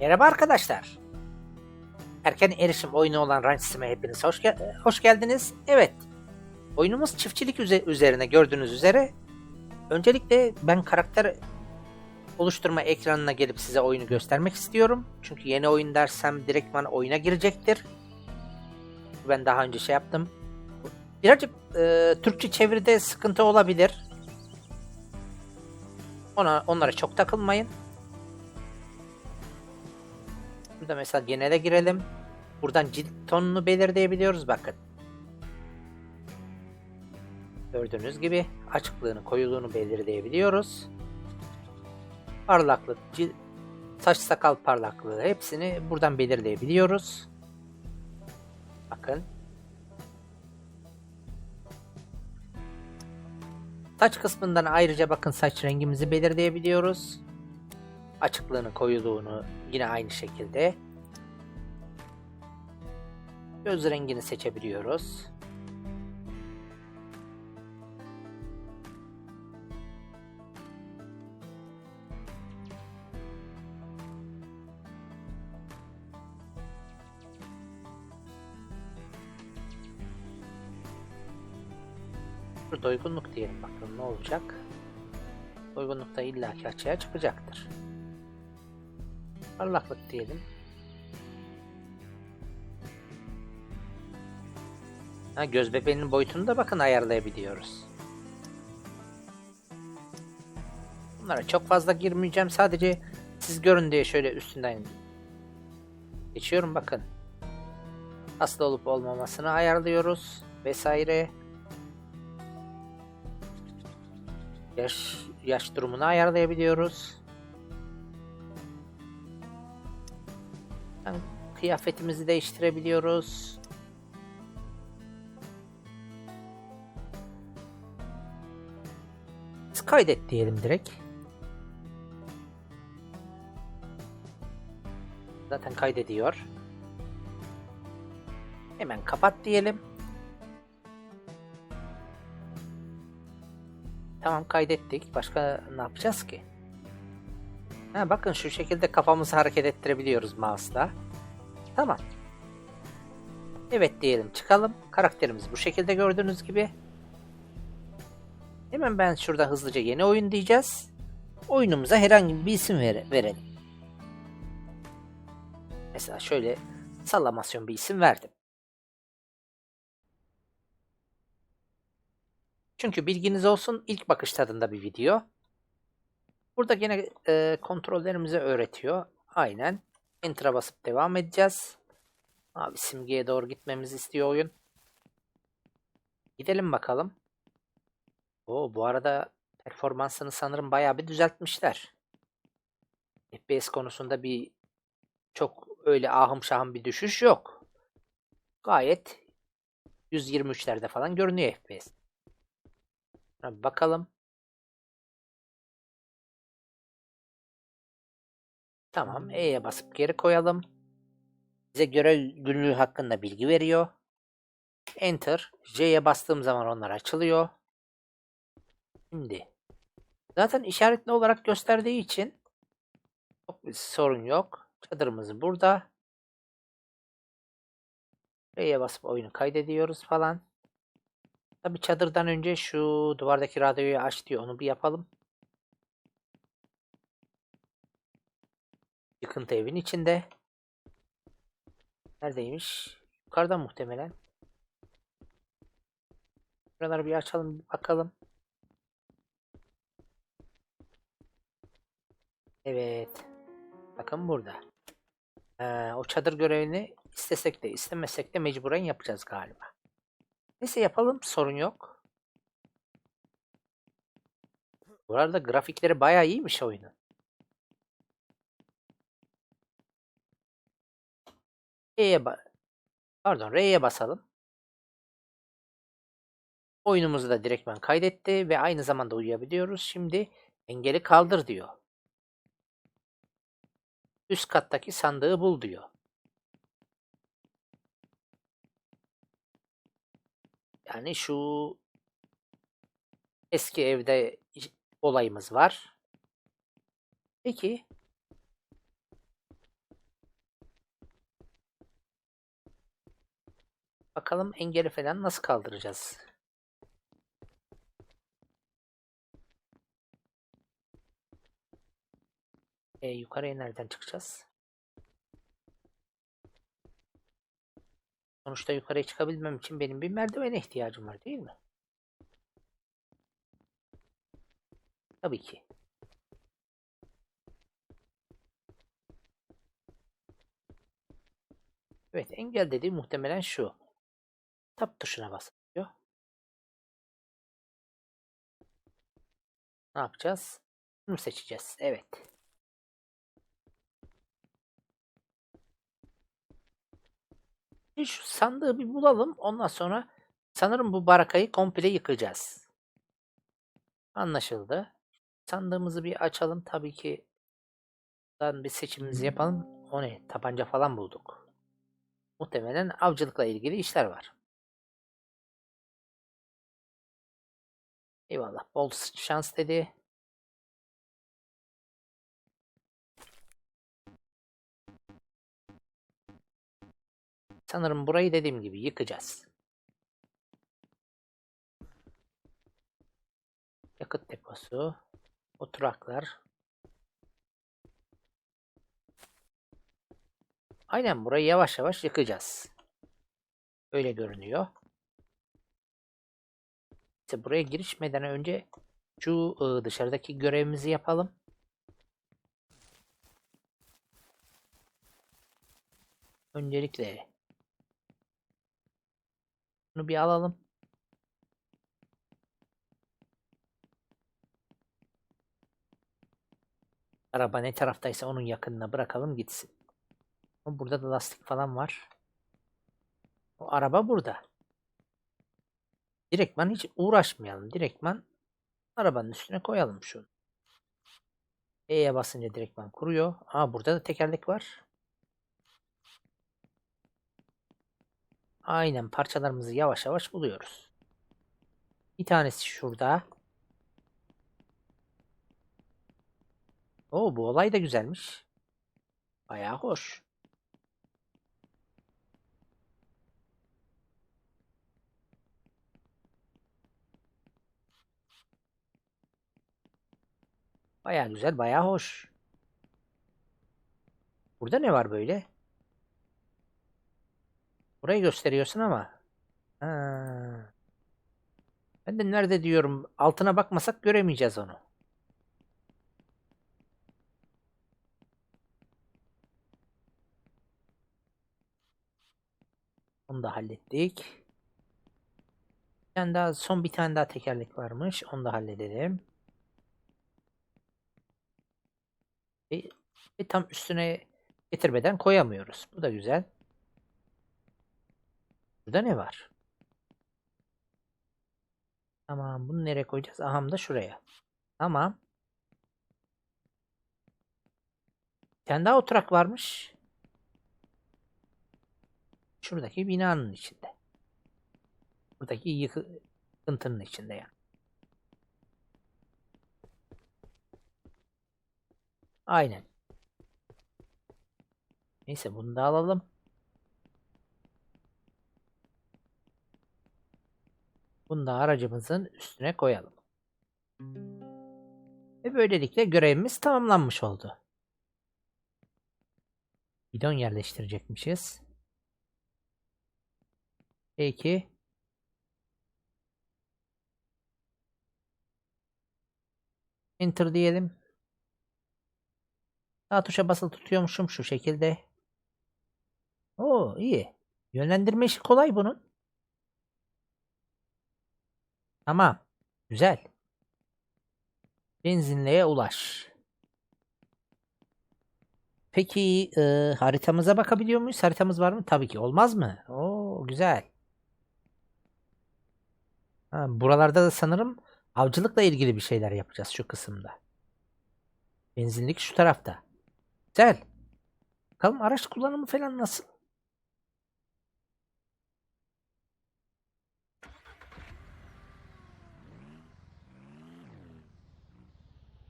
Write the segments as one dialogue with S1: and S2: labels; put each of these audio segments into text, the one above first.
S1: Merhaba arkadaşlar. Erken erişim oyunu olan Ranch Sim'e hepiniz hoş, gel- hoş geldiniz. Evet, oyunumuz çiftçilik üze- üzerine gördüğünüz üzere. Öncelikle ben karakter oluşturma ekranına gelip size oyunu göstermek istiyorum. Çünkü yeni oyun dersem direktman oyuna girecektir. Ben daha önce şey yaptım. Birazcık e, Türkçe çeviride sıkıntı olabilir. Ona, onlara çok takılmayın. Burada mesela genele girelim. Buradan cilt tonunu belirleyebiliyoruz bakın. Gördüğünüz gibi açıklığını, koyuluğunu belirleyebiliyoruz. Parlaklık, cil- saç sakal parlaklığı hepsini buradan belirleyebiliyoruz. Bakın. Saç kısmından ayrıca bakın saç rengimizi belirleyebiliyoruz. Açıklığını, koyuluğunu yine aynı şekilde. Göz rengini seçebiliyoruz. Doygunluk diyelim bakalım ne olacak. Doygunlukta illaki açığa çıkacaktır. Parlaklık diyelim. Ha, göz bebeğinin boyutunu da bakın ayarlayabiliyoruz. Bunlara çok fazla girmeyeceğim. Sadece siz görün diye şöyle üstünden geçiyorum bakın. Hasta olup olmamasını ayarlıyoruz vesaire. Yaş, yaş durumunu ayarlayabiliyoruz. Yani kıyafetimizi değiştirebiliyoruz. Kaydet diyelim direkt. Zaten kaydediyor. Hemen kapat diyelim. Tamam kaydettik. Başka ne yapacağız ki? Ha, bakın şu şekilde kafamızı hareket ettirebiliyoruz mouse'la. Tamam. Evet diyelim çıkalım. Karakterimiz bu şekilde gördüğünüz gibi. Hemen ben şurada hızlıca yeni oyun diyeceğiz. Oyunumuza herhangi bir isim vere- verelim. Mesela şöyle sallamasyon bir isim verdim. Çünkü bilginiz olsun ilk bakış tadında bir video. Burada gene e, kontrollerimizi öğretiyor. Aynen. Enter'a basıp devam edeceğiz. Abi simgeye doğru gitmemizi istiyor oyun. Gidelim bakalım. Oo, bu arada performansını sanırım bayağı bir düzeltmişler. FPS konusunda bir çok öyle ahım şahım bir düşüş yok. Gayet 123'lerde falan görünüyor FPS. Bakalım. Tamam. E'ye basıp geri koyalım. Bize görev günlüğü hakkında bilgi veriyor. Enter. J'ye bastığım zaman onlar açılıyor. Şimdi. Zaten işaretli olarak gösterdiği için çok bir sorun yok. Çadırımız burada. R'ye basıp oyunu kaydediyoruz falan. Tabi çadırdan önce şu duvardaki radyoyu aç diyor. Onu bir yapalım. Yıkıntı evin içinde. Neredeymiş? Yukarıda muhtemelen. Buraları bir açalım bir bakalım. Evet. Bakın burada. Ee, o çadır görevini istesek de istemesek de mecburen yapacağız galiba. Neyse yapalım sorun yok. Bu arada grafikleri bayağı iyiymiş oyunun. E'ye Pardon R'ye basalım. Oyunumuzu da direktmen kaydetti ve aynı zamanda uyuyabiliyoruz. Şimdi engeli kaldır diyor. Üst kattaki sandığı bul diyor. Yani şu eski evde olayımız var. Peki Bakalım engeli falan nasıl kaldıracağız? E, yukarıya nereden çıkacağız? Sonuçta yukarıya çıkabilmem için benim bir merdivene ihtiyacım var değil mi? Tabii ki. Evet engel dediği muhtemelen şu. Tab tuşuna basıyor. Ne yapacağız? Bunu seçeceğiz. Evet. Şu sandığı bir bulalım. Ondan sonra sanırım bu barakayı komple yıkacağız. Anlaşıldı. Sandığımızı bir açalım. Tabii ki bir seçimimizi yapalım. O ne? Tabanca falan bulduk. Muhtemelen avcılıkla ilgili işler var. Eyvallah. Bol şans dedi. Sanırım burayı dediğim gibi yıkacağız. Yakıt deposu, oturaklar. Aynen burayı yavaş yavaş yıkacağız. Öyle görünüyor. İşte buraya girişmeden önce şu ıı, dışarıdaki görevimizi yapalım. Öncelikle bunu bir alalım. Araba ne taraftaysa onun yakınına bırakalım gitsin. Burada da lastik falan var. O araba burada. Direktman hiç uğraşmayalım. Direktman arabanın üstüne koyalım şunu. E'ye basınca direktman kuruyor. Aa burada da tekerlek var. Aynen parçalarımızı yavaş yavaş buluyoruz. Bir tanesi şurada. Oo bu olay da güzelmiş. Bayağı hoş. Bayağı güzel, bayağı hoş. Burada ne var böyle? Burayı gösteriyorsun ama. Ha. Ben de nerede diyorum altına bakmasak göremeyeceğiz onu. Onu da hallettik. Bir tane daha, son bir tane daha tekerlek varmış. Onu da halledelim. Ve, ve tam üstüne getirmeden koyamıyoruz. Bu da güzel. Burada ne var? Tamam. Bunu nereye koyacağız? Aham da şuraya. Tamam. Tane daha oturak varmış. Şuradaki binanın içinde. Buradaki yıkıntının içinde yani. Aynen. Neyse bunu da alalım. Bunu da aracımızın üstüne koyalım. Ve böylelikle görevimiz tamamlanmış oldu. Bidon yerleştirecekmişiz. Peki. Enter diyelim. Sağ tuşa basılı tutuyormuşum şu şekilde. Oo iyi. Yönlendirme işi kolay bunun. Tamam. Güzel. Benzinliğe ulaş. Peki e, haritamıza bakabiliyor muyuz? Haritamız var mı? Tabii ki. Olmaz mı? Oo güzel. Ha, buralarda da sanırım avcılıkla ilgili bir şeyler yapacağız şu kısımda. Benzinlik şu tarafta. Güzel. Bakalım araç kullanımı falan nasıl?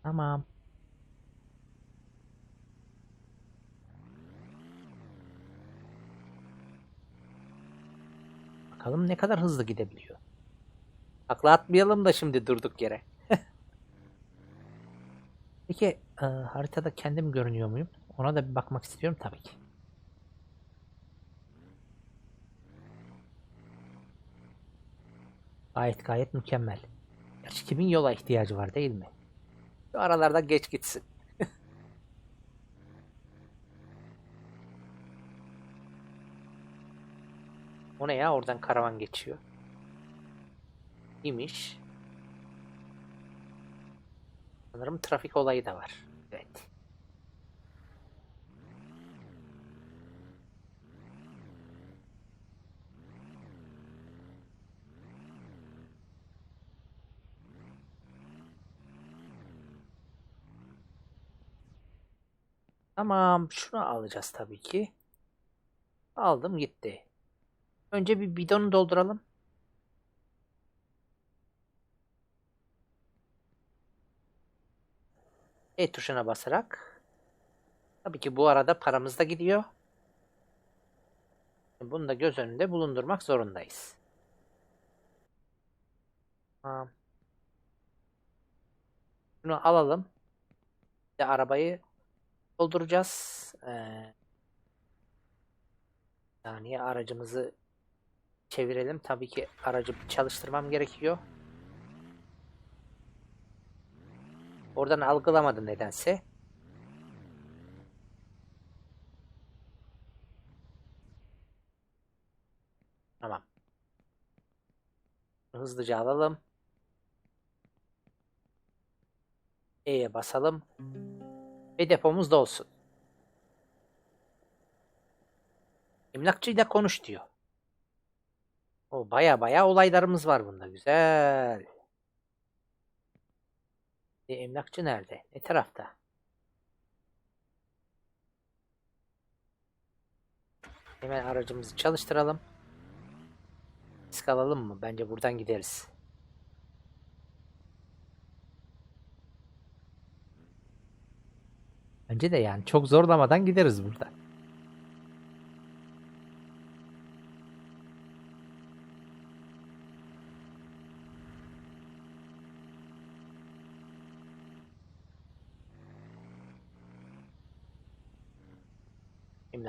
S1: Tamam. Bakalım ne kadar hızlı gidebiliyor. Akla atmayalım da şimdi durduk yere. Peki e, haritada kendim görünüyor muyum? Ona da bir bakmak istiyorum tabii ki. Gayet gayet mükemmel. Gerçi kimin yola ihtiyacı var değil mi? Şu aralarda geç gitsin. o ne ya? Oradan karavan geçiyor. İyiymiş. Sanırım trafik olayı da var. Evet. Tamam, şunu alacağız tabii ki. Aldım gitti. Önce bir bidonu dolduralım. E tuşuna basarak. Tabii ki bu arada paramız da gidiyor. Bunu da göz önünde bulundurmak zorundayız. Tamam. Bunu alalım. Bir arabayı dolduracağız. Ee, saniye aracımızı çevirelim. Tabii ki aracı çalıştırmam gerekiyor. Oradan algılamadı nedense. Tamam. Hızlıca alalım. E'ye basalım. Ve depomuz da olsun. Emlakçıyla konuş diyor. O baya baya olaylarımız var bunda. Güzel. E, emlakçı nerede? Ne tarafta? Hemen aracımızı çalıştıralım. Risk alalım mı? Bence buradan gideriz. Bence de yani çok zorlamadan gideriz burada.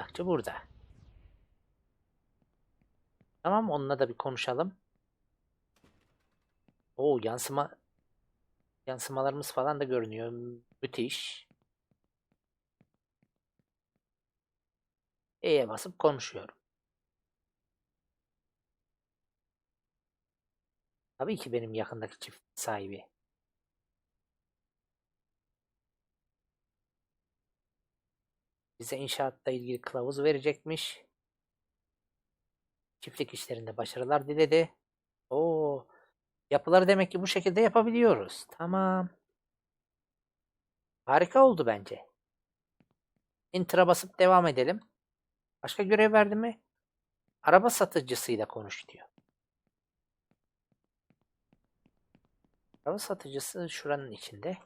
S1: Emlakçı burada. Tamam onunla da bir konuşalım. Oo yansıma yansımalarımız falan da görünüyor. Müthiş. E'ye basıp konuşuyorum. Tabii ki benim yakındaki çift sahibi. Bize inşaatla ilgili kılavuz verecekmiş. Çiftlik işlerinde başarılar diledi. Oo, yapıları demek ki bu şekilde yapabiliyoruz. Tamam. Harika oldu bence. Enter'a basıp devam edelim. Başka görev verdi mi? Araba satıcısıyla konuş diyor. Araba satıcısı şuranın içinde.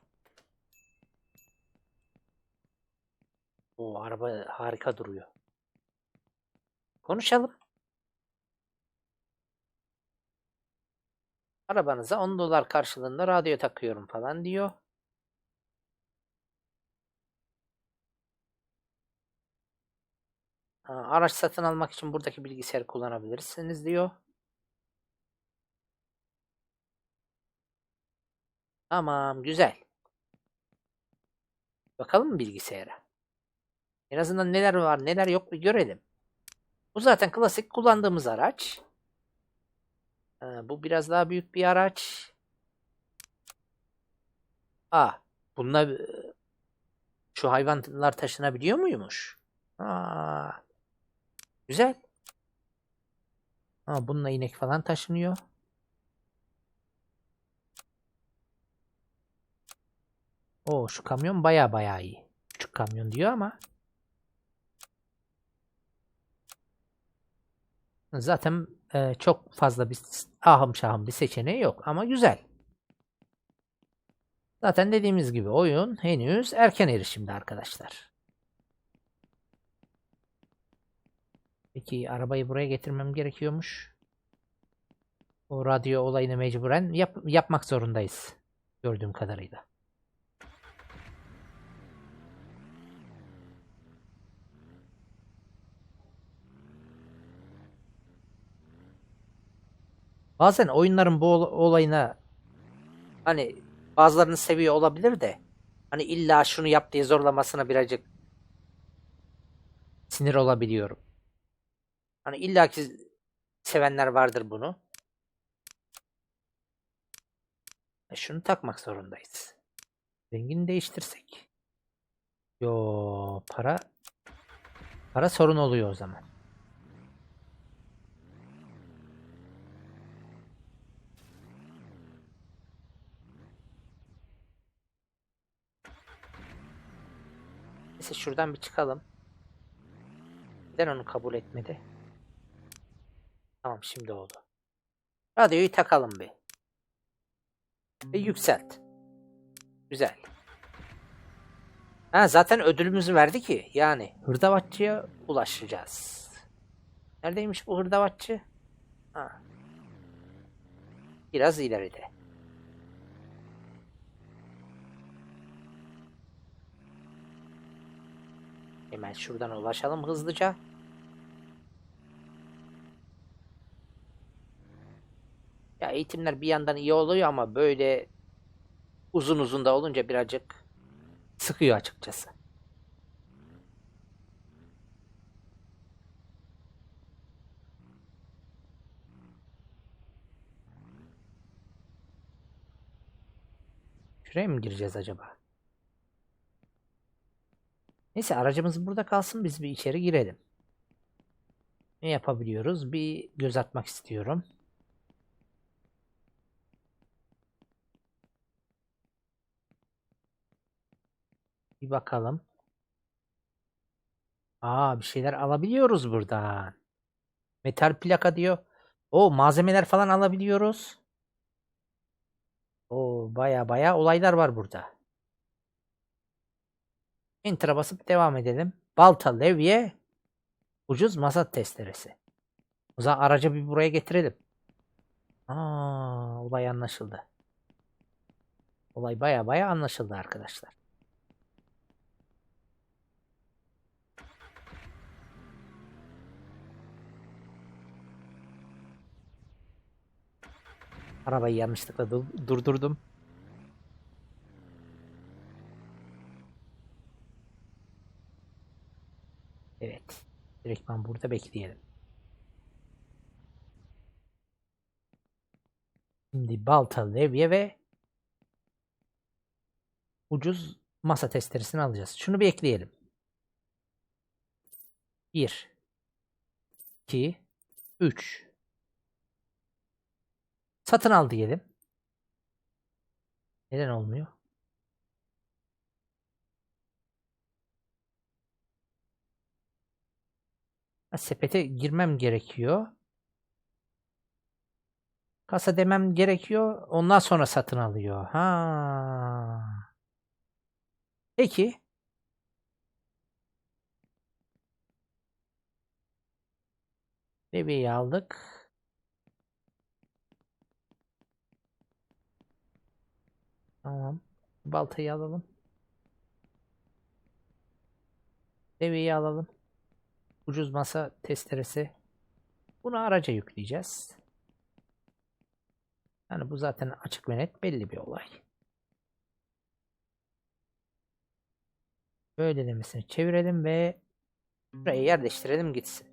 S1: O araba harika duruyor. Konuşalım. Arabanıza 10 dolar karşılığında radyo takıyorum falan diyor. Araç satın almak için buradaki bilgisayarı kullanabilirsiniz diyor. Tamam, güzel. Bakalım mı bilgisayara? En azından neler var, neler yok bir görelim. Bu zaten klasik kullandığımız araç. Ha, bu biraz daha büyük bir araç. Aa, bununla e, şu hayvanlar taşınabiliyor muymuş? Aa, güzel. Ha, bununla inek falan taşınıyor. O şu kamyon baya baya iyi. Küçük kamyon diyor ama. Zaten e, çok fazla bir ahım şahım bir seçeneği yok ama güzel. Zaten dediğimiz gibi oyun henüz erken erişimde arkadaşlar. Peki arabayı buraya getirmem gerekiyormuş. O radyo olayını mecburen yap- yapmak zorundayız. Gördüğüm kadarıyla. Bazen oyunların bu ol- olayına hani bazılarını seviyor olabilir de hani illa şunu yap diye zorlamasına birazcık sinir olabiliyorum. Hani illaki sevenler vardır bunu. E şunu takmak zorundayız. Rengini değiştirsek. Yo para para sorun oluyor o zaman. Şuradan bir çıkalım. Neden onu kabul etmedi? Tamam şimdi oldu. Radyoyu takalım bir. Ve yükselt. Güzel. Ha zaten ödülümüzü verdi ki. Yani hırdavatçıya ulaşacağız. Neredeymiş bu hırdavatçı? Ha. Biraz ileride. Hemen şuradan ulaşalım hızlıca. Ya eğitimler bir yandan iyi oluyor ama böyle uzun uzun da olunca birazcık sıkıyor açıkçası. Şuraya mı gireceğiz acaba? Neyse aracımız burada kalsın biz bir içeri girelim. Ne yapabiliyoruz? Bir göz atmak istiyorum. Bir bakalım. Aa bir şeyler alabiliyoruz buradan. Metal plaka diyor. O malzemeler falan alabiliyoruz. O baya baya olaylar var burada. Enter'a basıp devam edelim. Balta, levye, ucuz masa testeresi. O zaman aracı bir buraya getirelim. Aa, olay anlaşıldı. Olay baya baya anlaşıldı arkadaşlar. Arabayı yanlışlıkla dur- durdurdum. Evet. Direktman burada bekleyelim. Şimdi balta, levye ve ucuz masa testeresini alacağız. Şunu bir ekleyelim. 1 2 3 Satın al diyelim. Neden olmuyor? Sepete girmem gerekiyor. Kasa demem gerekiyor. Ondan sonra satın alıyor. Ha. Peki. Bebeği aldık. Tamam. Baltayı alalım. Deveyi alalım. Ucuz masa testeresi. Bunu araca yükleyeceğiz. Yani bu zaten açık ve net belli bir olay. Böyle demesini çevirelim ve buraya yerleştirelim gitsin.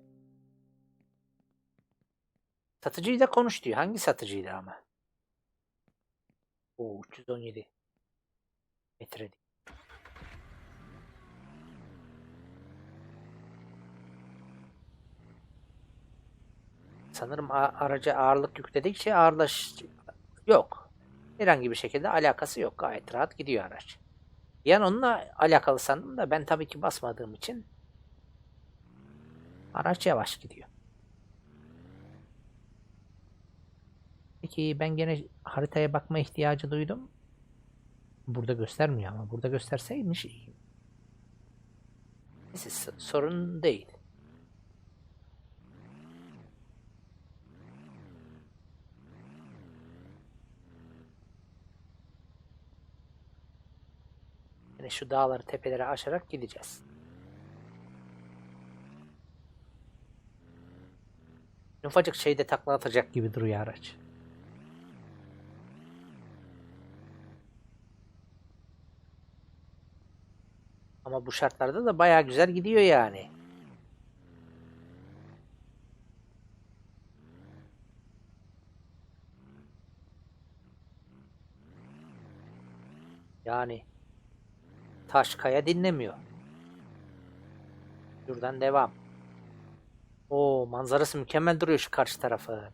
S1: Satıcıyla konuş diyor. Hangi satıcıyla ama? Oo 317 metre. Sanırım araca ağırlık yükledikçe ağırlaş... Yok. Herhangi bir şekilde alakası yok. Gayet rahat gidiyor araç. Yani onunla alakalı sandım da ben tabii ki basmadığım için araç yavaş gidiyor. Peki ben gene haritaya bakma ihtiyacı duydum. Burada göstermiyor ama burada gösterseymiş iyi. Neyse sorun değil. Yine şu dağları tepeleri aşarak gideceğiz. Ufacık şeyde takla atacak gibi duruyor araç. Ama bu şartlarda da bayağı güzel gidiyor yani. Yani taş kaya dinlemiyor. Şuradan devam. O manzarası mükemmel duruyor şu karşı tarafı.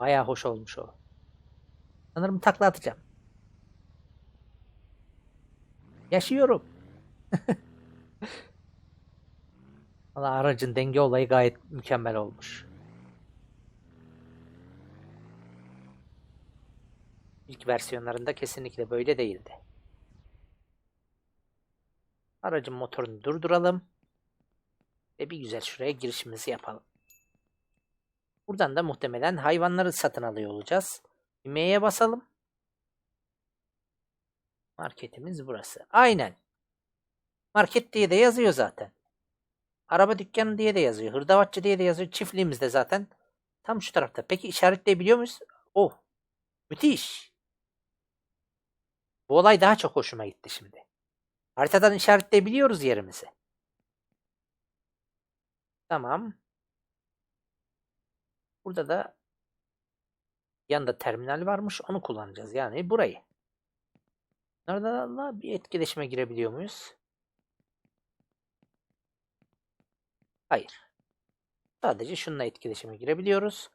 S1: Bayağı hoş olmuş o. Sanırım takla atacağım. Yaşıyorum. Valla aracın denge olayı gayet mükemmel olmuş. İlk versiyonlarında kesinlikle böyle değildi. Aracın motorunu durduralım. Ve bir güzel şuraya girişimizi yapalım. Buradan da muhtemelen hayvanları satın alıyor olacağız. Düğmeye basalım. Marketimiz burası. Aynen. Market diye de yazıyor zaten. Araba dükkanı diye de yazıyor. Hırdavatçı diye de yazıyor. Çiftliğimiz de zaten tam şu tarafta. Peki işaretleyebiliyor muyuz? Oh. Müthiş. Bu olay daha çok hoşuma gitti şimdi. Haritadan işaretleyebiliyoruz yerimizi. Tamam. Burada da yanında terminal varmış. Onu kullanacağız. Yani burayı. Nereden bir etkileşime girebiliyor muyuz? Hayır. Sadece şununla etkileşime girebiliyoruz.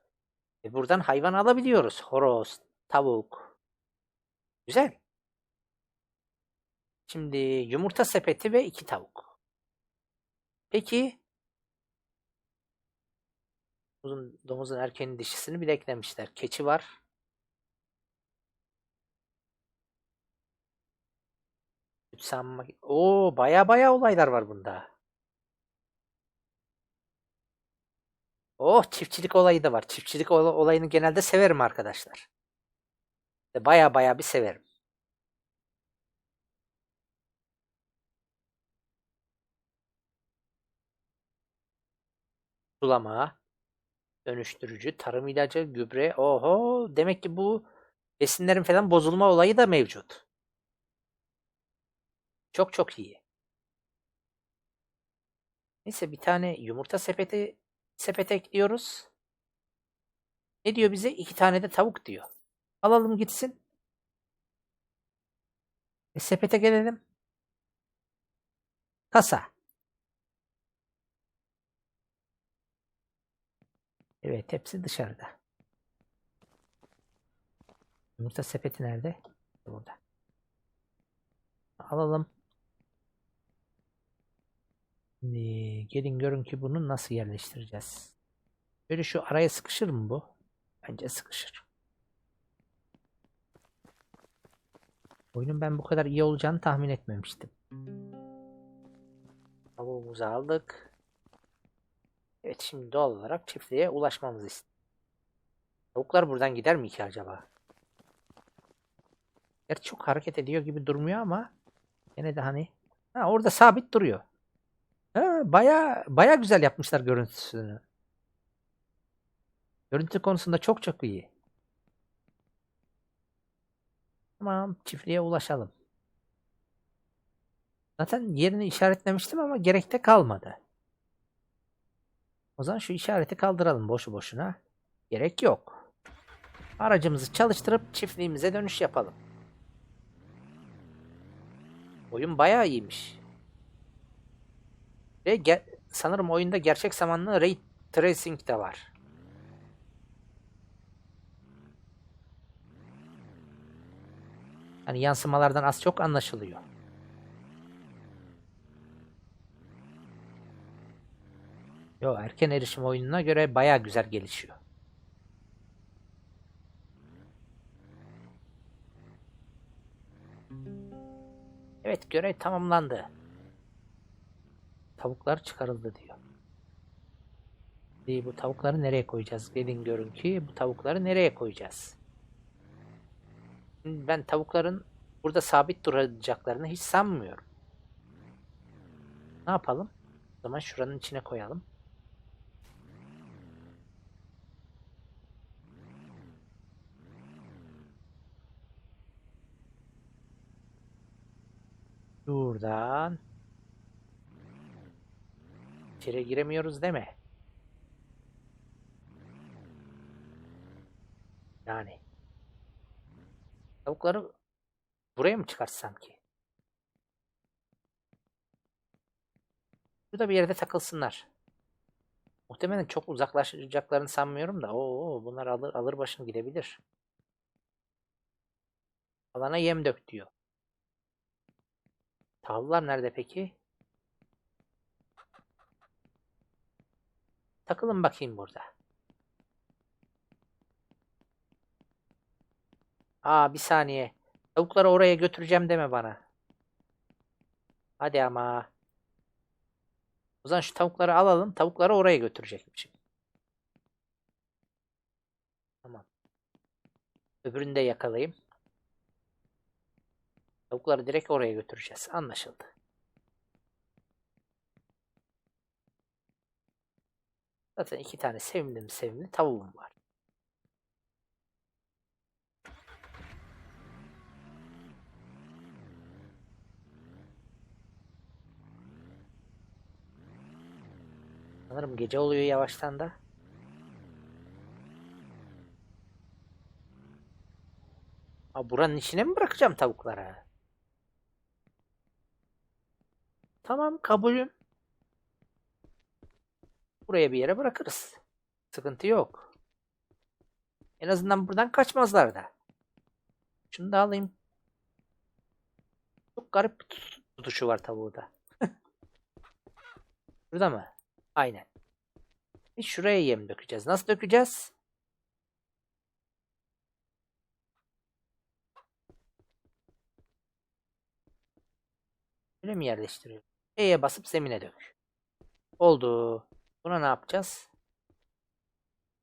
S1: Ve buradan hayvan alabiliyoruz. Horoz, tavuk. Güzel. Şimdi yumurta sepeti ve iki tavuk. Peki domuzun, domuzun erkeğinin dişisini bile eklemişler. Keçi var. Sanma. Oo baya baya olaylar var bunda. Oh çiftçilik olayı da var. Çiftçilik ol- olayını genelde severim arkadaşlar. Baya baya bir severim. Sulama, dönüştürücü, tarım ilacı, gübre. Oho demek ki bu besinlerin falan bozulma olayı da mevcut. Çok çok iyi. Neyse bir tane yumurta sepeti sepete ekliyoruz. Ne diyor bize? İki tane de tavuk diyor. Alalım gitsin. E, sepete gelelim. Kasa. Evet hepsi dışarıda. Yumurta sepeti nerede? Burada. Alalım. Şimdi gelin görün ki bunu nasıl yerleştireceğiz. Böyle şu araya sıkışır mı bu? Bence sıkışır. Oyunun ben bu kadar iyi olacağını tahmin etmemiştim. Tavuğumuzu aldık. Evet şimdi doğal olarak çiftliğe ulaşmamızı istiyor. Tavuklar buradan gider mi ki acaba? Gerçi çok hareket ediyor gibi durmuyor ama yine de hani ha, orada sabit duruyor. Ha, baya baya güzel yapmışlar görüntüsünü. Görüntü konusunda çok çok iyi. Tamam çiftliğe ulaşalım. Zaten yerini işaretlemiştim ama gerekte kalmadı. Zaman şu işareti kaldıralım boşu boşuna. Gerek yok. Aracımızı çalıştırıp çiftliğimize dönüş yapalım. Oyun bayağı iyiymiş. Ve sanırım oyunda gerçek zamanlı ray tracing de var. Hani yansımalardan az çok anlaşılıyor. Yo erken erişim oyununa göre baya güzel gelişiyor. Evet görev tamamlandı. Tavuklar çıkarıldı diyor. Şimdi bu tavukları nereye koyacağız? Gelin görün ki bu tavukları nereye koyacağız? Ben tavukların burada sabit duracaklarını hiç sanmıyorum. Ne yapalım? O zaman şuranın içine koyalım. Buradan içeri giremiyoruz deme. Yani tavukları buraya mı çıkartsam ki? Burada bir yerde takılsınlar. Muhtemelen çok uzaklaşacaklarını sanmıyorum da. Oo, bunlar alır alır başını gidebilir. Alana yem dök diyor. Tavuklar nerede peki? Takılın bakayım burada. Aa bir saniye. Tavukları oraya götüreceğim deme bana. Hadi ama. O zaman şu tavukları alalım. Tavukları oraya götürecekmişim. Tamam. Öbürünü de yakalayayım. Tavukları direkt oraya götüreceğiz. Anlaşıldı. Zaten iki tane sevimli mi sevimli tavuğum var. Sanırım gece oluyor yavaştan da. Aa, buranın içine mi bırakacağım tavukları? Tamam kabulüm. Buraya bir yere bırakırız. Sıkıntı yok. En azından buradan kaçmazlar da. Şunu da alayım. Çok garip bir tut- tutuşu var tavuğda. Burada mı? Aynen. Bir şuraya yem dökeceğiz. Nasıl dökeceğiz? Böyle mi yerleştiriyoruz? E'ye basıp zemine dök. Oldu. Buna ne yapacağız?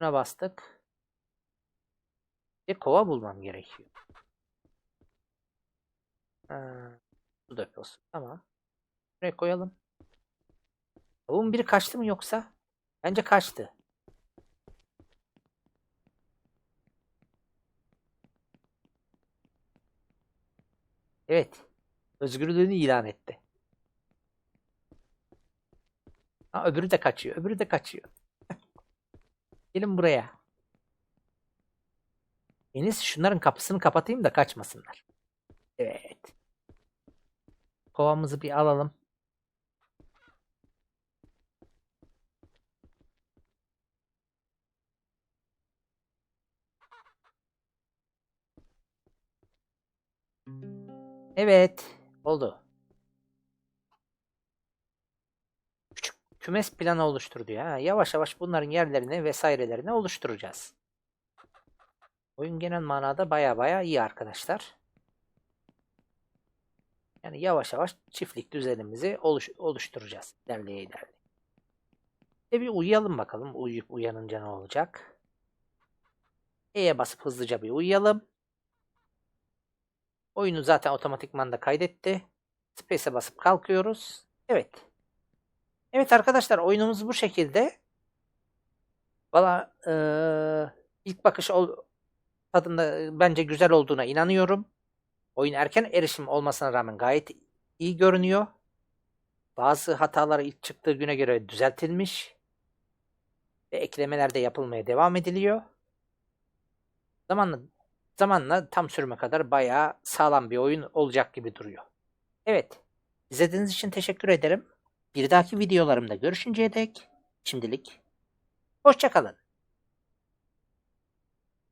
S1: Buna bastık. Bir kova bulmam gerekiyor. Ha, su deposu. Tamam. Buraya koyalım. Tavuğun biri kaçtı mı yoksa? Bence kaçtı. Evet. Özgürlüğünü ilan etti. Ha, öbürü de kaçıyor. Öbürü de kaçıyor. Gelin buraya. En şunların kapısını kapatayım da kaçmasınlar. Evet. Kovamızı bir alalım. Evet. Oldu. Kümes planı oluştur diyor. Ha, yavaş yavaş bunların yerlerini vesairelerini oluşturacağız. Oyun genel manada baya baya iyi arkadaşlar. Yani yavaş yavaş çiftlik düzenimizi oluş- oluşturacağız. İlerleye ilerleye. Bir, bir uyuyalım bakalım. Uyuyup uyanınca ne olacak? E'ye basıp hızlıca bir uyuyalım. Oyunu zaten otomatikman da kaydetti. Space'e basıp kalkıyoruz. Evet. Evet arkadaşlar oyunumuz bu şekilde. Valla eee, ilk bakış ol, tadında bence güzel olduğuna inanıyorum. Oyun erken erişim olmasına rağmen gayet iyi görünüyor. Bazı hatalar ilk çıktığı güne göre düzeltilmiş. Ve eklemeler de yapılmaya devam ediliyor. Zamanla zamanla tam sürüme kadar bayağı sağlam bir oyun olacak gibi duruyor. Evet. İzlediğiniz için teşekkür ederim. Bir dahaki videolarımda görüşünceye dek şimdilik hoşçakalın.